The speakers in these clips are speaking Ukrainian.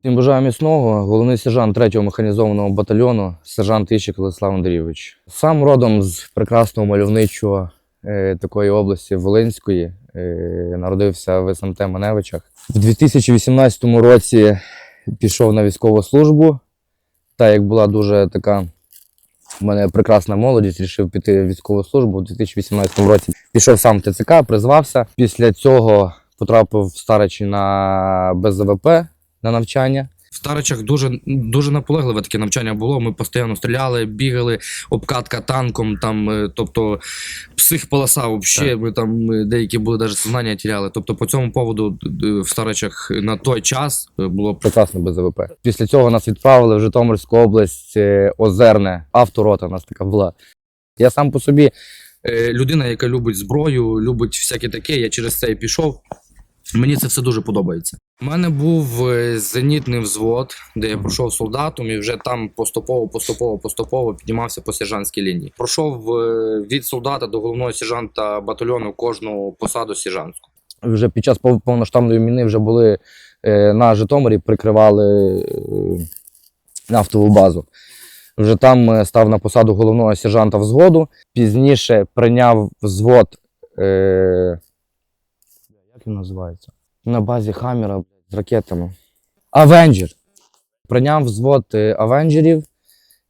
Всім бажаю міцного. Головний сержант 3-го механізованого батальйону, сержант Іщик Владислав Андрійович. Сам родом з прекрасного мальовничого е, такої області Волинської. Е, народився в СМТ Маневичах. В 2018 році пішов на військову службу. Та як була дуже така в мене прекрасна молодість, рішив піти в військову службу у 2018 році. Пішов сам в ТЦК, призвався. Після цього потрапив в Старичі на БЗВП на навчання. В Старичах дуже дуже наполегливе таке навчання було. Ми постійно стріляли, бігали, обкатка танком, там, е, тобто психполоса взагалі, ми там е, деякі були навіть сознання тіряли. Тобто по цьому поводу в Старичах на той час е, було Прекрасно без БЗВП. Після цього нас відправили в Житомирську область Озерне. Авторота у нас така була. Я сам по собі людина, яка любить зброю, любить всяке таке. Я через це і пішов. Мені це все дуже подобається. У мене був е, зенітний взвод, де я пройшов солдатом і вже там поступово, поступово, поступово піднімався по сержантській лінії. Пройшов е, від солдата до головного сержанта батальйону кожну посаду сержантську. вже під час повноштабної війни вже були е, на Житомирі, прикривали нафтову базу. Вже там став на посаду головного сержанта взводу. Пізніше прийняв взвод. Він називається? На базі Хаммера з ракетами. Авенджер. Прийняв взвод е, авенджерів,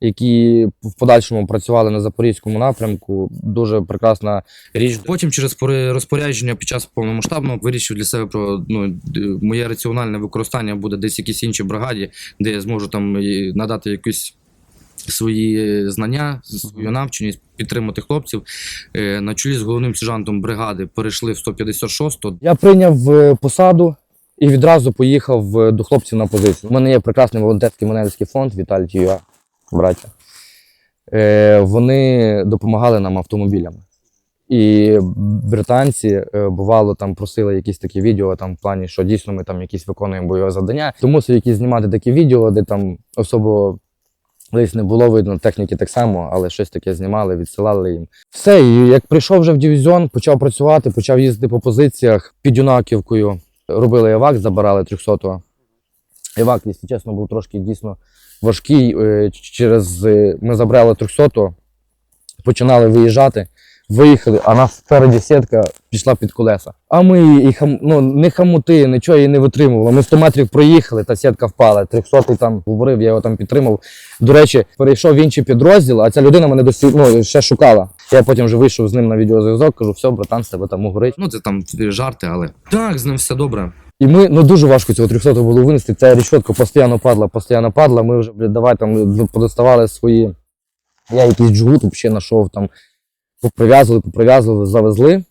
які в подальшому працювали на запорізькому напрямку. Дуже прекрасна річ. Потім через розпорядження під час повномасштабного вирішив для себе про ну моє раціональне використання буде десь в якійсь іншій бригаді, де я зможу там надати якісь свої знання, свою навченість, підтримати хлопців. Е, На чолі з головним сержантом бригади перейшли в 156-ту. Я прийняв е, посаду і відразу поїхав е, до хлопців на позицію. У мене є прекрасний волонтерський менеджерський фонд Віталій Тюя, браття. Е, вони допомагали нам автомобілями. І британці е, бувало там просили якісь такі відео, там в плані, що дійсно ми там якісь виконуємо бойове завдання. То мусив якісь знімати такі відео, де там особо десь не було видно техніки так само, але щось таке знімали, відсилали їм. Все, і як прийшов вже в дивізіон, почав працювати, почав їздити по позиціях під Юнаківкою. Робили івак, забирали 300-го. Івак, якщо чесно, був трошки дійсно важкий. Е, Через е, ми забрали 300-го, починали виїжджати. Виїхали, а нас спереді сітка пішла під колеса. А ми і хам, ну, не хамути, нічого її не витримували. Ми 100 метрів проїхали, та сітка впала. 300 там говорив, я його там підтримав. До речі, перейшов в інший підрозділ, а ця людина мене досі ну, ще шукала. Я потім вже вийшов з ним на відеозв'язок, кажу, все, братан, з тебе там угорить. Ну це там жарти, але так, з ним все добре. І ми ну дуже важко цього 300 було винести. Ця рішотка постійно падла, постійно падла. Ми вже блядь, давай там подоставали свої. Я якийсь джгут взагалі знайшов там, поприв'язували, поприв'язували, завезли.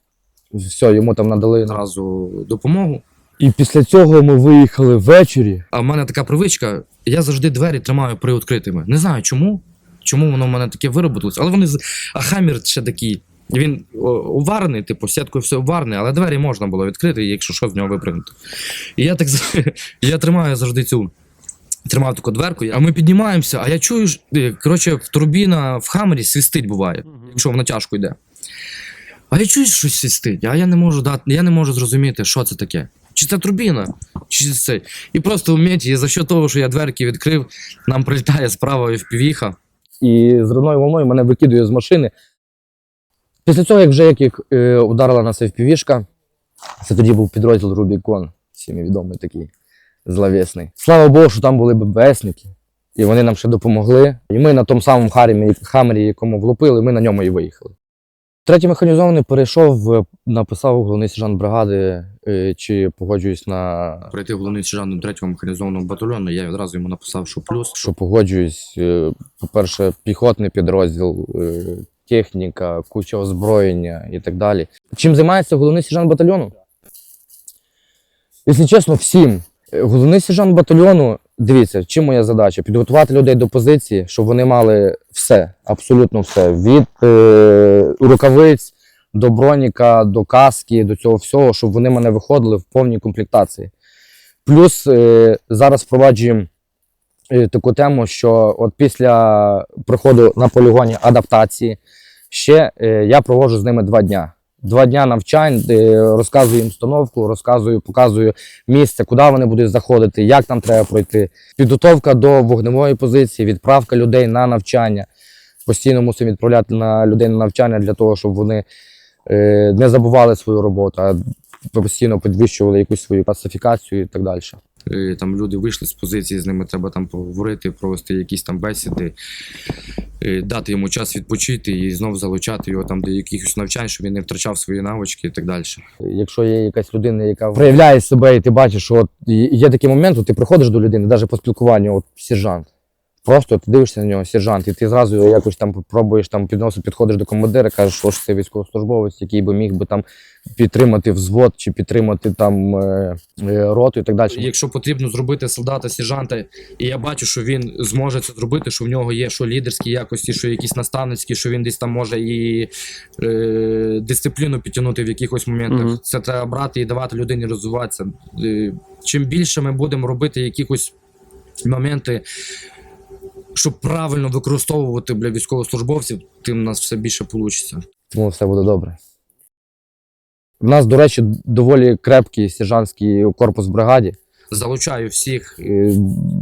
Все, йому там надали. Одразу допомогу. І після цього ми виїхали ввечері. А в мене така привичка, я завжди двері тримаю приоткритими. Не знаю чому. Чому воно в мене таке виробилось, але вони з- а хамір ще такий. Він уварений, типу, сіткою все уварений, але двері можна було відкрити, якщо що з нього випрыгнути. І я так я тримаю завжди цю. Тримав таку дверку, а ми піднімаємося, а я чую, е, коротше, в турбіна в хамері свистить буває, якщо в натяжку йде. А я чую, що щось свистить, а я не можу дати, я не можу зрозуміти, що це таке. Чи це турбіна, чи це. І просто в меті, за що того, що я дверки відкрив, нам прилітає справа впівіха. І з родною волною мене викидує з машини. Після цього, як вже як їх е, ударила нас FPV-шка, це тоді був підрозділ Рубікон, всім відомий такий зловісний. Слава Богу, що там були ББСники, і вони нам ще допомогли. І ми на тому самому Хармері, Хаммері, якому влупили, ми на ньому і виїхали. Третій механізований перейшов, е, написав головний сержант бригади, е, чи погоджуюсь на Пройти головний сержант третього механізованого батальйону, я відразу йому написав, що плюс. що погоджуюсь. Е, По-перше, піхотний підрозділ, техніка, куча озброєння і так далі. Чим займається головний сержант батальйону? Якщо чесно, всім. Е, Головний сержант батальйону, дивіться, чим моя задача? Підготувати людей до позиції, щоб вони мали все, абсолютно все. Від е, рукавиць до броніка, до каски, до цього всього, щоб вони мене виходили в повній комплектації. Плюс е, зараз впроваджуємо е, таку тему, що от після приходу на полігоні адаптації ще е, я проводжу з ними два дня. Два дня навчань, де розказую їм установку, розказую, показую місце, куди вони будуть заходити, як там треба пройти. Підготовка до вогневої позиції, відправка людей на навчання. Постійно мусимо відправляти на людей на навчання для того, щоб вони е, не забували свою роботу, а постійно підвищували якусь свою класифікацію і так далі. Е, Там люди вийшли з позиції, з ними треба там поговорити, провести якісь там бесіди, дати йому час відпочити і знов залучати його там до якихось навчань, щоб він не втрачав свої навички і так далі. Якщо є якась людина, яка проявляє себе, і ти бачиш, що от є- є такий момент, от ти приходиш до людини, навіть по спілкуванню, от сержант. Просто ти дивишся на нього, сержант, і ти зразу якось там пробуєш там підносити, підходиш до командира, кажеш, що ж це військовослужбовець, який би міг би там підтримати взвод чи підтримати там е, е, роту і так далі. Якщо потрібно зробити солдата, сержанта, і я бачу, що він зможе це зробити, що в нього є що лідерські якості, що якісь наставницькі, що він десь там може і е, дисципліну підтягнути в якихось моментах. Мгм. Це треба брати і давати людині розвиватися. Е, чим більше ми будемо робити якихось моменти, щоб правильно використовувати бля, військовослужбовців, тим у нас все більше вийде. тому все буде добре. У нас, до речі, доволі крепкий сержантський корпус в бригаді. Залучаю всіх е,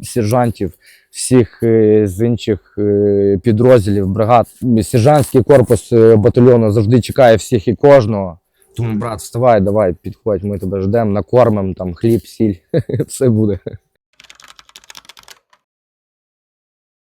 сержантів, всіх е, з інших е, підрозділів бригад. Сержантський корпус е, батальйону завжди чекає всіх і кожного. Тому, брат, Вставай, давай, підходь, ми тебе ждемо, накормимо, там хліб, сіль, все буде.